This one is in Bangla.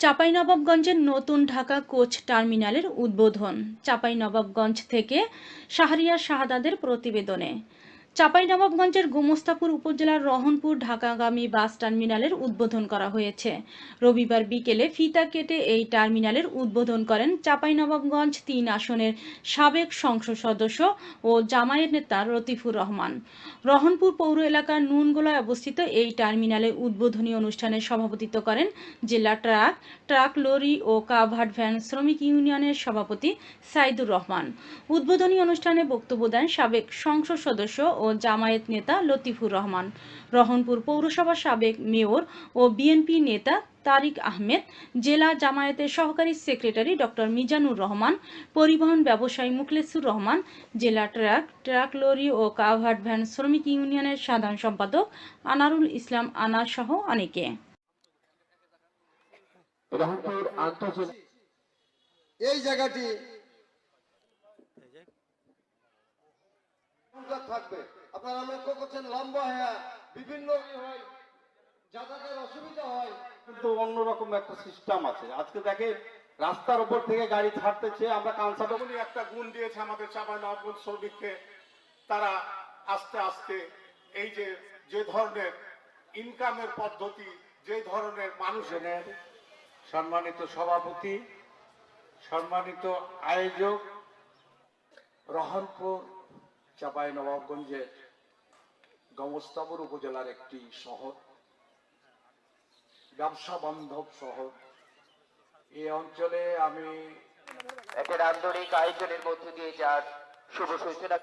চাঁপাইনবাবগঞ্জের নতুন ঢাকা কোচ টার্মিনালের উদ্বোধন। চাঁপাইনবাবগঞ্জ থেকে শাহরিয়া শাহাদাদের প্রতিবেদনে। চাঁপাইনবাবগঞ্জের গোমস্তাপুর উপজেলার রহনপুর ঢাকাগামী বাস টার্মিনালের উদ্বোধন করা হয়েছে। রবিবার বিকেলে ফিতা কেটে এই টার্মিনালের উদ্বোধন করেন চাঁপাইনবাবগঞ্জ তিন আসনের সাবেক সংসদ সদস্য ও জামায়াত নেতা রতিফুর রহমান। রহনপুর পৌর এলাকার নুনগোলায় অবস্থিত এই টার্মিনালে উদ্বোধনী অনুষ্ঠানে সভাপতিত্ব করেন জেলা ট্রাক ট্রাক লরি ও কাভার্ড ভ্যান শ্রমিক ইউনিয়নের সভাপতি সাইদুর রহমান। উদ্বোধনী অনুষ্ঠানে বক্তব্য দেন সাবেক সংসদ সদস্য ও জামায়াত নেতা লতিফুর রহমান, রহনপুর পৌরসভার সাবেক মেয়র ও বিএনপি নেতা তারিক আহমেদ, জেলা জামায়াতের সহকারী সেক্রেটারি ডক্টর মিজানুর রহমান, পরিবহন ব্যবসায়ী মুখলেসুর রহমান, জেলা ট্রাক ট্রাক লরি ও কাভার্ড ভ্যান শ্রমিক ইউনিয়নের সাধারণ সম্পাদক আনারুল ইসলাম আনার সহ অনেকে। এই জায়গাটি থাকবে। আপনারা লক্ষ্য করছেন লম্বা হ্যাঁ বিভিন্ন যাতায়াতের অসুবিধা হয়। কিন্তু অন্যরকম একটা সিস্টেম আছে। আজকে দেখে রাস্তার উপর থেকে গাড়ি ছাড়তেছে আমরা কানসাটা উনি একটা গুণ দিয়েছে আমাদের চাঁপাইনবাবগঞ্জ শ্রমিককে। তারা আস্তে আস্তে এই যে যে ধরনের ইনকামের পদ্ধতি যে ধরনের মানুষের সম্মানিত সভাপতি সম্মানিত আয়োজক রহনপুর চাপাই নবাবগঞ্জের গমস্তাপুর উপজেলার একটি শহর, ব্যবসা বান্ধব শহর। এই অঞ্চলে আমি একের আন্তরিক আয়োজনের মধ্য দিয়ে যার শুভ সূচনা